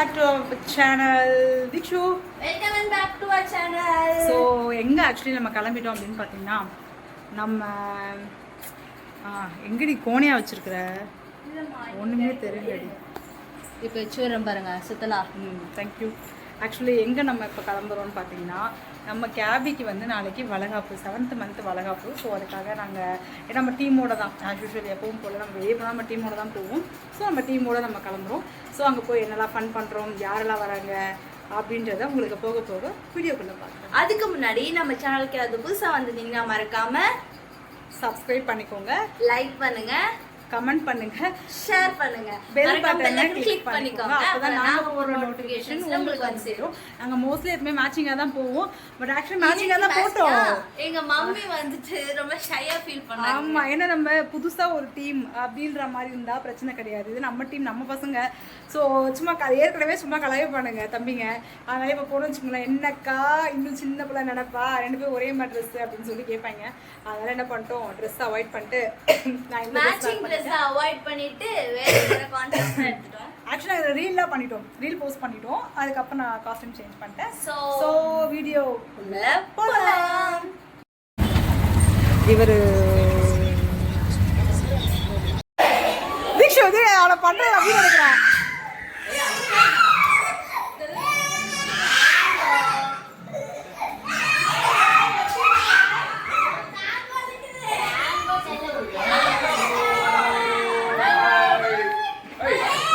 Back to channel Dikshu welcome back to our channel so எங்கே actually நம்ம கிளம்பிட்டோம் அப்படின்னு பார்த்தீங்கன்னா நம்ம ஆ, எங்கடி கோணையா வச்சிருக்கிற? ஒன்றுமே தெரியலடி இப்போ வச்சுறேன் பாருங்க சுத்தலா. ம் தேங்க்யூ ஆக்சுவலி எங்கே நம்ம இப்போ கிளம்புறோம்னு பார்த்தீங்கன்னா நம்ம கேபிக்கு வந்து நாளைக்கு வளகாப்பு செவன்த் மந்த் வளகாப்பு. ஸோ அதுக்காக நாங்கள் நம்ம டீமோட தான் ஆஸ் யூஷுவல் எப்பவும் போல் நம்ம வெளியே போனால் நம்ம டீமோட தான் போவோம். ஸோ நம்ம டீமோட நம்ம கிளம்புறோம். ஸோ அங்கே போய் என்னெல்லாம் ஃபன் பண்ணுறோம் யாரெல்லாம் வராங்க அப்படின்றத உங்களுக்கு போக போக வீடியோக்குள்ளே பார்க்குறேன் அதுக்கு முன்னாடி நம்ம சேனலுக்கு அது புதுசா வந்திருந்தீங்கன்னா மறக்காம சப்ஸ்கிரைப் பண்ணிக்கோங்க. லைக் பண்ணுங்க. கமெண்ட் பண்ணுங்க. ஷேர் பண்ணுங்க. பெல் பட்டனை கிளிக் பண்ணிக்கோங்க. அப்பதான் நாங்க போடுற நோட்டிஃபிகேஷன் உங்களுக்கு வந்து சேரும். நாங்க மோஸ்ட்லி எப்பவுமே மேட்சிங்கா தான் போவோம். பட் ஆக்சுவலி மேட்சிங்கா தான் போட்டோம். எங்க மம்மி வந்துட்டு ரொம்ப ஷையா ஃபீல் பண்ணாங்க. ஆமா. ஏன்னா நம்ம புதுசா ஒரு டீம் அப்படின்ற மாதிரி இருந்தா பிரச்சனை கிடையாது. இது நம்ம டீம் நம்ம பசங்க. ஸோ சும்மா ஏற்கனவே சும்மா கலாய பண்ணுங்க தம்பிங்க. அதனால இப்போ போன வச்சுக்கோங்களேன் என்னக்கா இன்னும் சின்ன பிள்ளை நினைப்பா? ரெண்டு பேரும் ஒரே மாதிரி ட்ரெஸ் அப்படின்னு சொல்லி கேட்பாங்க. அதனால என்ன பண்ணிட்டோம் ட்ரெஸ் அவாய்ட் பண்ணிட்டு நான் இந்த அவாய்ட் பண்ணிட்டு வேற வேற எடுத்துட்டோம். ஆக்சுவலாக இதை ரீல்லாம் பண்ணிட்டோம். ரீல் போஸ்ட் பண்ணிட்டோம். அதுக்கப்புறம் நான் காஸ்டியூம் சேஞ்ச் பண்ணிட்டேன். So, ஸோ வீடியோ போலாம். இவர் தீக்ஷு வந்து அவளை பண்ணுறது அப்படின்னு நினைக்கிறேன்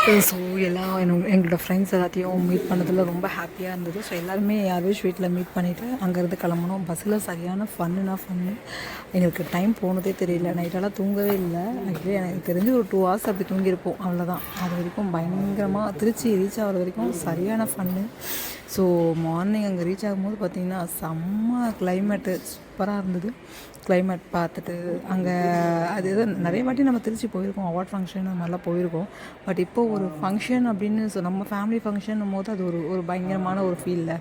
ஸோ எல்லாம் என்னோட எங்களோட ஃப்ரெண்ட்ஸ் எல்லாத்தையும் மீட் பண்ணதில் ரொம்ப ஹாப்பியாக இருந்தது. ஸோ எல்லாருமே யார்வேஷ் வீட்டில் மீட் பண்ணிவிட்டு அங்கேருந்து கிளம்பணும் பஸ்ஸில் சரியான ஃபன்னுனா ஃபன்னு எங்களுக்கு டைம் போனதே தெரியல. நைட்டெல்லாம் தூங்கவே இல்லை. ஆக்சுவலி எனக்கு தெரிஞ்சு ஒரு டூ ஹவர்ஸ் அப்படி தூங்கியிருப்போம். அவ்வளோதான் அது வரைக்கும் பயங்கரமாக திருச்சி ரீச் ஆகிற வரைக்கும் சரியான ஃபன்னு ஸோ மார்னிங் அங்கே ரீச் ஆகும்போது பார்த்திங்கன்னா செம்ம கிளைமேட்டு சூப்பராக இருந்தது. கிளைமேட் பார்த்துட்டு அங்கே அது எதோ நிறைய வாட்டி நம்ம திருச்சி போயிருக்கோம் அவார்ட் ஃபங்க்ஷன் அந்த மாதிரிலாம் போயிருக்கோம். பட் இப்போ ஒரு ஃபங்க்ஷன் அப்படின்னு சொ- நம்ம ஃபேமிலி ஃபங்க்ஷன் போது அது ஒரு ஒரு பயங்கரமான ஒரு ஃபீலில்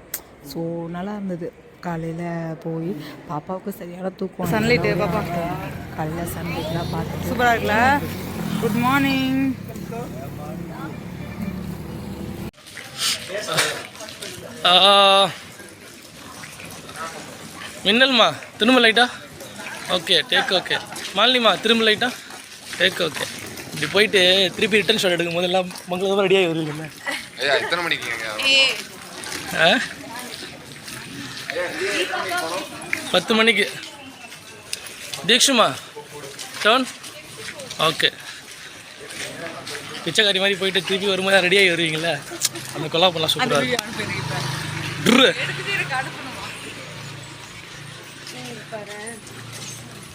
ஸோ நல்லா இருந்தது. காலையில் போய் பாப்பாவுக்கு சரியான தூக்கம். சன்லைட்டு பாப்பா? காலையில் சன்லைட்லாம் பார்த்துட்டு. சூப்பராக இருக்குல்ல குட் மார்னிங். மின்னல்மா திரும்ப லைட்டா ஓகே டேக் ஓகே மாலினிமா திரும்ப லைட்டா டேக் ஓகே இப்படி போயிட்டு திருப்பி ரிட்டர்ன் ஷாட் எடுக்கும் போது எல்லாம் மங்களமாக ரெடியாகி வருவீங்கல்ல? மணிக்கு பத்து மணிக்கு. தீக்ஷுமா டவுன் ஓகே பிச்சைக்காரி மாதிரி போயிட்டு திருப்பி வரும்போது ரெடியாகி வருவீங்கல்ல? அந்த கொல்லா பண்ணலாம் சூப்பராக இருக்கும்.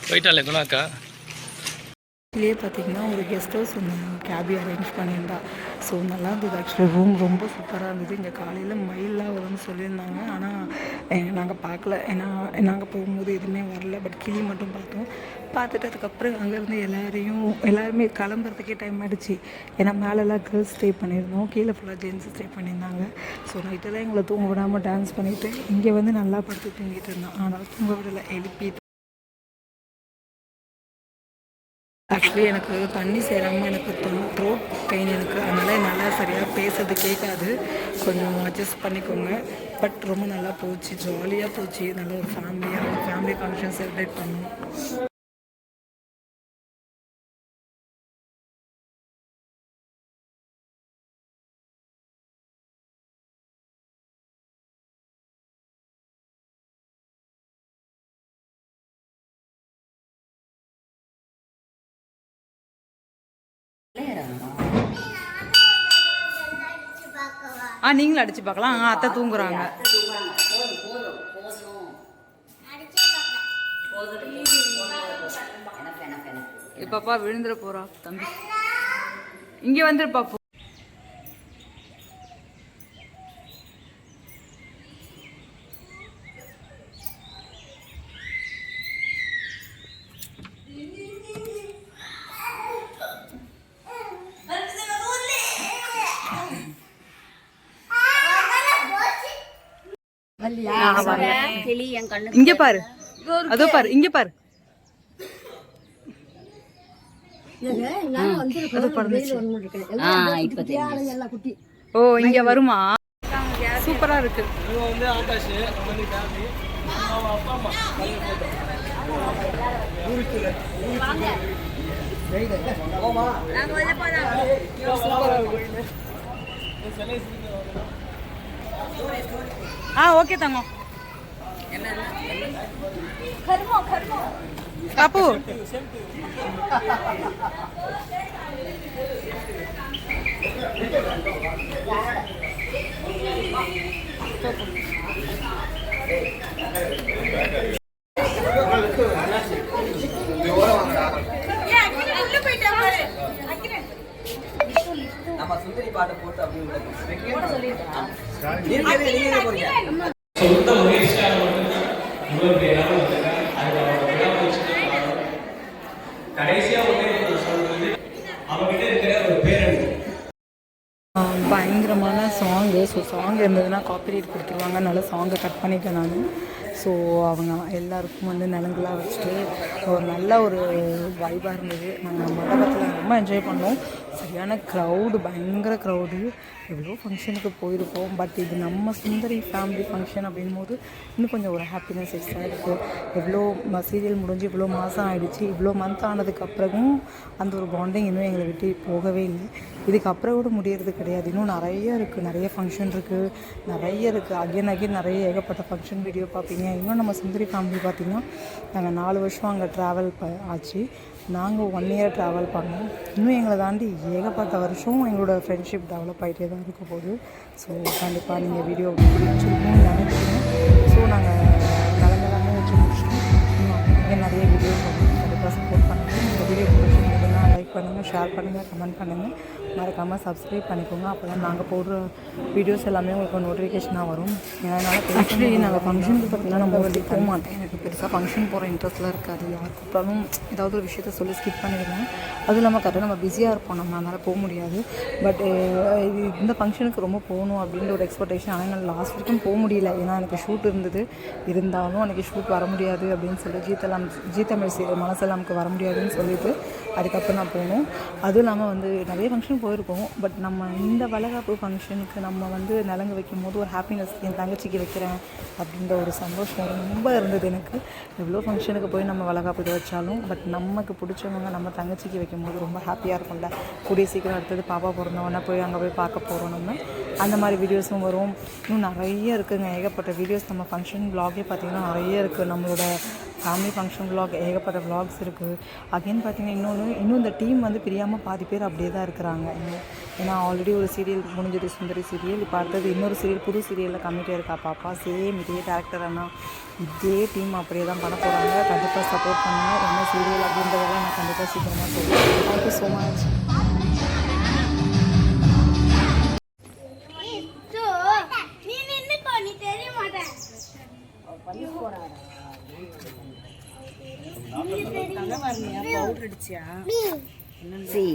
போயிட்டாலே குணாக்கா? இதுலேயே பார்த்தீங்கன்னா ஒரு கெஸ்ட் ஹவுஸ் ஒன்று கேபி அரேஞ்ச் பண்ணியிருந்தா. ஸோ நல்லா இருந்தது. ஆக்சுவலி ரூம் ரொம்ப சூப்பராக இருந்தது. இங்கே காலையில் மயிலாம் வரும்னு சொல்லியிருந்தாங்க. ஆனால் நாங்கள் பார்க்கல ஏன்னா நாங்கள் போகும்போது எதுவுமே வரல. பட் கிளி மட்டும் பார்த்தோம். பார்த்துட்டு அதுக்கப்புறம் அங்கேருந்து எல்லாரையும் எல்லாருமே கிளம்புறதுக்கே டைம் ஆகிடுச்சு ஏன்னா மேலெல்லாம் கேர்ள்ஸ் ஸ்டே பண்ணியிருந்தோம். கீழே ஃபுல்லாக ஜென்ஸ் ஸ்டே பண்ணியிருந்தாங்க. ஸோ நைட்டெல்லாம் எங்களை தூங்க விடாமல் டான்ஸ் பண்ணிவிட்டு இங்கே வந்து நல்லா படுத்து தூங்கிட்டு இருந்தோம் ஆனால் தூங்க விடலை. எழுப்பி ஆக்சுவலி எனக்கு தண்ணி சேராமல் எனக்கு த்ரோட் பெயின் எனக்கு. அதனால் என்னால் சரியாக பேசுறது கேட்காது கொஞ்சம் அட்ஜஸ்ட் பண்ணிக்கோங்க. பட் ரொம்ப நல்லா போச்சு. ஜாலியாக போச்சு. நல்ல ஒரு ஃபேமிலியாக ஒரு ஃபேமிலி ஃபங்க்ஷன் செலிப்ரேட் பண்ணோம். ஆ நீங்களும் அடிச்சு பார்க்கலாம். ஆ அத்தை தூங்குறாங்க. பாப்பா விழுந்துட போறா தம்பி. இங்க வந்துரு பாப்பா இங்க பாரு. அதோ பாரு இங்க பாரு. ஓ இங்கே வருமா? சூப்பராக இருக்கு. ஆ ஓகே தங்கம். கர்மோ கர்மோ பாப்பு ஏன் அக்கினி உள்ள போயிட்டா பாரு அக்கினி நம்ம சுந்தரி பாட்டை போட்டு அப்படியே பயங்கரமான சாங்கு ஸோ சாங் இருந்ததுன்னா காப்பிரைட் கொடுத்துருவாங்க அதனால சாங்கை கட் பண்ணிட்டேன் நான். ஸோ அவங்க எல்லாருக்கும் வந்து நலங்களாக வச்சுட்டு ஒரு நல்ல ஒரு வைபாக இருந்தது. நாங்கள் மண்டபத்தில் ரொம்ப என்ஜாய் பண்ணோம். சரியான க்ரௌடு பயங்கர க்ரௌடு எவ்வளோ ஃபங்க்ஷனுக்கு போயிருக்கோம். பட் இது நம்ம சுந்தரி ஃபேமிலி ஃபங்க்ஷன் அப்படின் போது இன்னும் கொஞ்சம் ஒரு ஹாப்பினஸ் எக்ஸ்ட்ரா இருக்குது எவ்வளோ சீரியல் முடிஞ்சு இவ்வளோ மாதம் ஆகிடுச்சு இவ்வளோ மந்த் ஆனதுக்கு அப்புறமும் அந்த ஒரு பாண்டிங் இன்னும் எங்களை விட்டு போகவே இல்லை. இதுக்கப்புறம் கூட முடியறது கிடையாது. இன்னும் நிறைய இருக்குது நிறைய ஃபங்க்ஷன் இருக்குது நிறைய இருக்குது அகைன் அகைன் நிறைய ஏகப்பட்ட ஃபங்க்ஷன் வீடியோ பார்ப்பீங்க. இன்னும் நம்ம சுந்தரி ஃபேமிலி பார்த்திங்கன்னா நாங்கள் நாலு வருஷம் அங்கே ட்ராவல் ப ஆச்சு. நாங்கள் ஒன் இயர் ட்ராவல் பண்ணோம். இன்னும் எங்களை தாண்டி ஏகப்பட்ட வருஷம் எங்களோட ஃப்ரெண்ட்ஷிப் டெவலப் ஆகிட்டே தான் இருக்க போகுது. ஸோ கண்டிப்பாக நீங்கள் வீடியோ பிடிச்சிருக்கும்னு நினைக்கிறேன். ஸோ நாங்கள் நலங்களாமே வச்சு முடிச்சிட்டோம். இன்னும் நிறைய வீடியோஸ் கண்டிப்பாக சப்போர்ட் பண்ணுங்கள் இந்த வீடியோ லைக் பண்ணுங்கள் ஷேர் பண்ணுங்கள் கமெண்ட் பண்ணுங்கள் மறக்காமல் சப்ஸ்கிரைப் பண்ணிக்கோங்க. அப்போ தான் நாங்கள் போடுற வீடியோஸ் எல்லாமே உங்களுக்கு நோட்டிஃபிகேஷனாக வரும். என்னால் ஆக்சுவலி நாங்கள் ஃபங்க்ஷனுக்கு பார்த்தீங்கன்னா நம்ம வந்து போக மாட்டேன். எனக்கு பெருசாக ஃபங்க்ஷன் போகிற இன்ட்ரெஸ்ட்லாம் இருக்காது. யார் கூப்பிட்டாலும் ஏதாவது ஒரு விஷயத்த சொல்லி ஸ்கிப் பண்ணிடுவேன். அதுவும் இல்லாமல் கரெக்டாக நம்ம பிஸியாக இருப்போம். நம்ம அதனால் போக முடியாது. பட் இந்த ஃபங்க்ஷனுக்கு ரொம்ப போகணும் அப்படின்ற ஒரு எக்ஸ்பெக்டேஷன் ஆனால் என்னால் லாஸ்ட் வரைக்கும் போக முடியல. ஏன்னா எனக்கு ஷூட் இருந்தது. இருந்தாலும் எனக்கு ஷூட் வர முடியாது அப்படின்னு சொல்லி ஜீத்தலாம் ஜீத்தமிழ் சீரியல் மனசெல்லாமுக்கு வர முடியாதுன்னு சொல்லிட்டு அதுக்கப்புறம் நான் போகணும் அதுவும் இல்லாமல் வந்து நிறைய ஃபங்க்ஷன் போயிருக்கோம். பட் நம்ம இந்த வளகாப்பு ஃபங்க்ஷனுக்கு நம்ம வந்து நலங்கு வைக்கும் போது ஒரு ஹாப்பினஸ் என் தங்கச்சிக்கு வைக்கிறேன் அப்படின்ற ஒரு சந்தோஷம் ரொம்ப இருந்தது எனக்கு. எவ்வளோ ஃபங்க்ஷனுக்கு போய் நம்ம வளகாப்பு இது வச்சாலும் பட் நமக்கு பிடிச்சவங்க நம்ம தங்கச்சிக்கு வைக்கும் போது ரொம்ப ஹாப்பியாக இருக்கும்ல. கூடிய சீக்கிரம் அடுத்தது பாப்பா பிறந்தவொடனே போய் அங்கே போய் பார்க்க போகிறோம் நம்ம. அந்த மாதிரி வீடியோஸும் வரும். இன்னும் நிறைய இருக்குங்க. ஏகப்பட்ட வீடியோஸ் நம்ம ஃபங்க்ஷன் ப்ளாகே பார்த்திங்கன்னா பார்த்தீங்கன்னா நிறைய இருக்குது நம்மளோட ஃபேமிலி ஃபங்க்ஷன் விலாக் ஏகப்பட்ட விலாக்ஸ் இருக்குது அகைன் பார்த்தீங்கன்னா இன்னொன்று இன்னும் இந்த டீம் வந்து பிரியாமல் பாதி பேர் அப்படியே தான் இருக்கிறாங்க. இன்னும் ஏன்னா ஆல்ரெடி ஒரு சீரியல் முடிஞ்சது சுந்தரி சீரியல் இப்போ அடுத்தது இன்னொரு சீரியல் புது சீரியலில் கம்மிட்டே இருக்கா பாப்பா. சேம் இதே டேரக்டர் அண்ணா. இதே டீம் அப்படியே தான் பண்ண போகிறாங்க கண்டிப்பாக சப்போர்ட் பண்ணுங்கள் என்ன சீரியல் அப்படின்றதெல்லாம் நான் கண்டிப்பாக சீக்கிரமாக சொல்லுவேன் thank you so much powder அடிச்சியா? C.